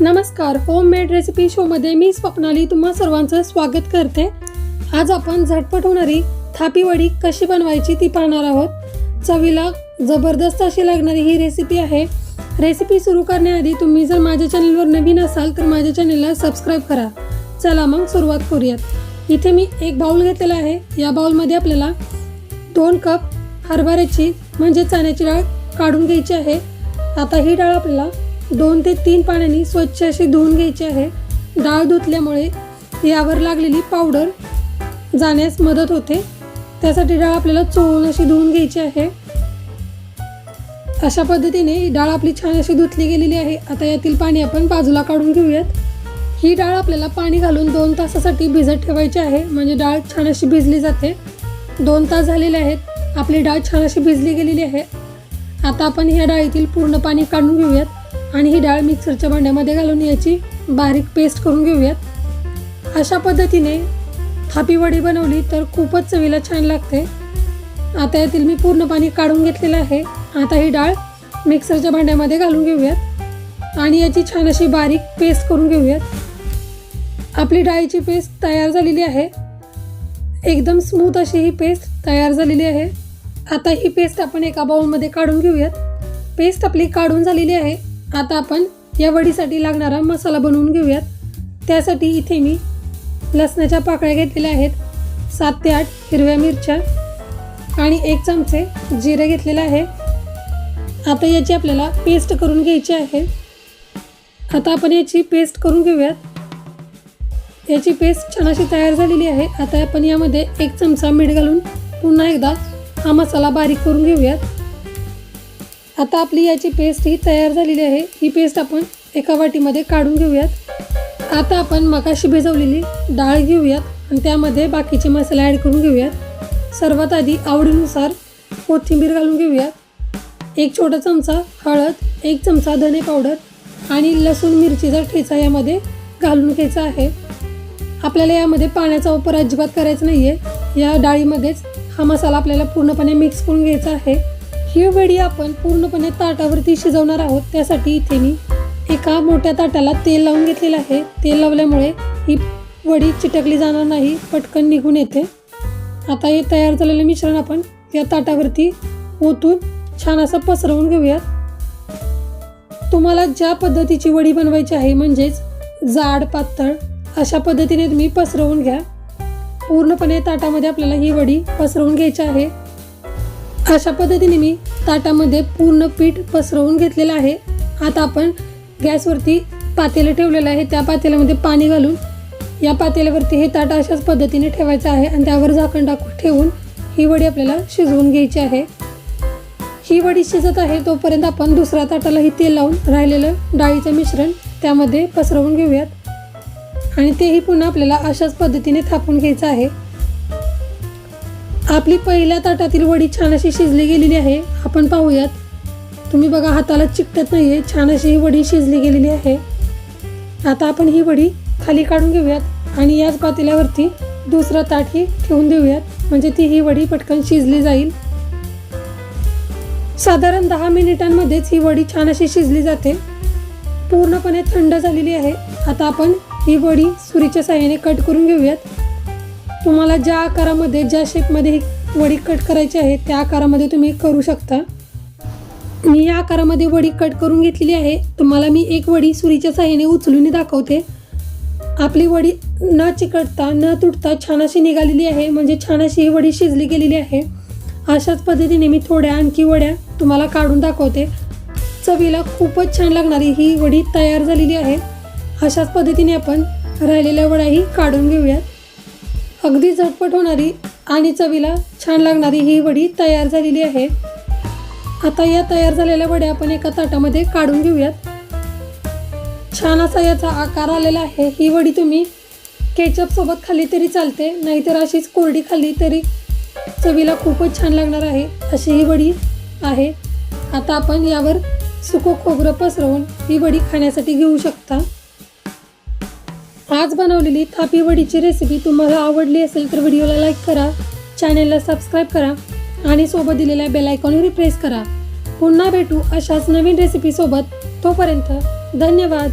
नमस्कार home made recipe शोमध्ये मी स्वप्नाली तुम्हा सर्वांचं स्वागत करते. आज आपण झटपट होणारी थापीवडी कशी बनवायची ती पाहणार आहोत. चवीला जबरदस्त अशी लागणारी ही रेसिपी आहे. रेसिपी सुरू करण्याआधी तुम्ही जर माझ्या चॅनलवर नवीन असाल तर माझ्या चॅनलला सबस्क्राईब करा. चला मग सुरुवात करूयात. इथे मी एक बाउल घेतलेला आहे. या बाउलमध्ये आपल्याला दोन कप हरभऱ्याची म्हणजे चण्याची डाळ काढून घ्यायची आहे. आता ही डाळ आपल्याला दोन ते तीन पाण्याने स्वच्छ अशी धुवून घ्यायची आहे. डाळ धुतल्यामुळे यावर लागलेली पावडर जाण्यास मदत होते. त्यासाठी डाळ आपल्याला चोळून अशी धुवून घ्यायची आहे. अशा पद्धतीने डाळ आपली छान अशी धुतली गेलेली आहे. आता यातील पाणी आपण बाजूला काढून घेऊयात. ही डाळ आपल्याला पाणी घालून दोन तासासाठी भिजत ठेवायची आहे. म्हणजे डाळ छान अशी भिजली जाते. दोन तास झालेले आहेत. आपली डाळ छान अशी भिजली गेलेली आहे. आता आपण ह्या डाळीतील पूर्ण पाणी काढून घेऊयात. आणि ही डाळ मिक्सरच्या भांड्यामध्ये घालून याची बारीक पेस्ट करून घेऊयात. अशा पद्धतीने थापी वडी बनवली तर खूपच चवीला छान लागते. आता यातील मी पूर्ण पाणी काढून घेतलेलं आहे. आता ही डाळ मिक्सरच्या भांड्यामध्ये घालून घेऊयात. आणि याची छान अशी बारीक पेस्ट करून घेऊयात. आपली डाळीची पेस्ट तयार झालेली आहे. एकदम स्मूथ अशी ही पेस्ट तयार झालेली आहे. आता ही पेस्ट आपण एका बाउलमध्ये काढून घेऊयात. पेस्ट आपली काढून झालेली आहे. आता आपण या वडीसाठी लागणारा मसाला बनवून घेऊयात. त्यासाठी इथे मी लसणाच्या पाकळ्या घेतलेल्या आहेत. सात ते आठ हिरव्या मिरच्या आणि एक चमचे जिरे घेतलेले आहे. आता याची आपल्याला पेस्ट करून घ्यायची आहे. आता आपण याची पेस्ट करून घेऊयात. याची पेस्ट छान अशी तयार झालेली आहे. आता आपण यामध्ये एक चमचा मीठ घालून पुन्हा एकदा हा मसाला बारीक करून घेऊयात. आता आपली याची पेस्ट ही तयार झालेली आहे. ही पेस्ट आपण एका वाटीमध्ये काढून घेऊयात. आता आपण मकाशी भिजवलेली डाळ घेऊयात आणि त्यामध्ये बाकीचे मसाले ॲड करून घेऊयात. सर्वात आधी आवडीनुसार कोथिंबीर घालून घेऊयात. एक छोटा चमचा हळद एक चमचा धने पावडर आणि लसूण मिरचीचा ठेचा यामध्ये घालून घ्यायचा आहे. आपल्याला यामध्ये पाण्याचा वापर अजिबात करायचा नाही आहे या डाळीमध्येच हा मसाला आपल्याला पूर्णपणे मिक्स करून घ्यायचा आहे. ही वडी आपण पूर्णपणे ताटावरती शिजवणार आहोत. त्यासाठी इथे मी एका मोठ्या ताटाला तेल लावून घेतलेलं आहे. तेल लावल्यामुळे ही वडी चिटकली जाणार नाही पटकन निघून येते. आता हे तयार झालेलं मिश्रण आपण या ताटावरती ओतून छान असं पसरवून घेऊयात. तुम्हाला ज्या पद्धतीची वडी बनवायची आहे म्हणजेच जाड पातळ अशा पद्धतीने तुम्ही पसरवून घ्या. पूर्णपणे ताटामध्ये आपल्याला ही वडी पसरवून घ्यायची आहे. अशा पद्धतीने मी ताटामध्ये पूर्ण पीठ पसरवून घेतलेलं आहे. आता आपण गॅसवरती पातेलं ठेवलेलं आहे. त्या पातेल्यामध्ये पाणी घालून या पातेल्यावरती हे ताट अशाच पद्धतीने ठेवायचं आहे आणि त्यावर झाकण टाकून ठेवून ही वडी आपल्याला शिजवून घ्यायची आहे. ही वडी शिजत आहे तोपर्यंत आपण दुसऱ्या ताटालाही तेल लावून राहिलेलं डाळीचं मिश्रण त्यामध्ये पसरवून घेऊयात. आणि तेही पुन्हा आपल्याला अशाच पद्धतीने थापून घ्यायचं आहे. आपली पहिल्या ताटातील वडी छान अशी शिजली गेलेली आहे. आपण पाहूयात. तुम्ही बघा हाताला चिकटत नाही आहे छान अशी ही वडी शिजली गेलेली आहे. आता आपण ही वडी खाली काढून घेऊयात आणि याच पातेल्यावरती दुसरं ताटही ठेवून देऊयात. म्हणजे ती ही वडी पटकन शिजली जाईल. साधारण दहा मिनिटांमध्येच ही वडी छान अशी शिजली जाते. पूर्णपणे थंड झालेली आहे. आता आपण ही वडी सुरीच्या साह्याने कट करून घेऊयात. तुम्हाला ज्या आकारामध्ये ज्या शेपमध्ये ही वडी कट करायची आहे त्या आकारामध्ये तुम्ही करू शकता. मी या आकारामध्ये वडी कट करून घेतलेली आहे. तुम्हाला मी एक वडी सुरीच्या साह्याने उचलून दाखवते. आपली वडी न चिकटता न तुटता छान अशी निघालेली आहे. म्हणजे छान अशी ही वडी शिजली गेलेली आहे. अशाच पद्धतीने मी थोड्या आणखी वड्या तुम्हाला काढून दाखवते. चवीला खूपच छान लागणारी ही वडी तयार झालेली आहे. अशाच पद्धतीने आपण राहिलेल्या वड्याही काढून घेऊयात. अगदी झटपट होणारी आणि चवीला छान लागणारी ही वडी तयार झालेली आहे. आता या तयार झालेल्या वड्या आपण एका ताटामध्ये काढून घेऊयात. छान असा याचा आकार आलेला आहे. ही वडी तुम्ही केचपसोबत खाल्ली तरी चालते नाहीतर अशीच कोरडी खाल्ली तरी चवीला खूपच छान लागणार आहे. अशी ही वडी आहे. आता आपण यावर सुखं खोबरं पसरवून ही वडी खाण्यासाठी घेऊ शकता. आज बनवलेली थापी वडीची रेसिपी तुम्हाला आवडली असेल तर व्हिडिओला लाईक करा चॅनेलला सबस्क्राईब करा आणि सोबत दिलेल्या बेलायकॉनवर प्रेस करा. पुन्हा भेटू अशाच नवीन रेसिपीसोबत तोपर्यंत धन्यवाद.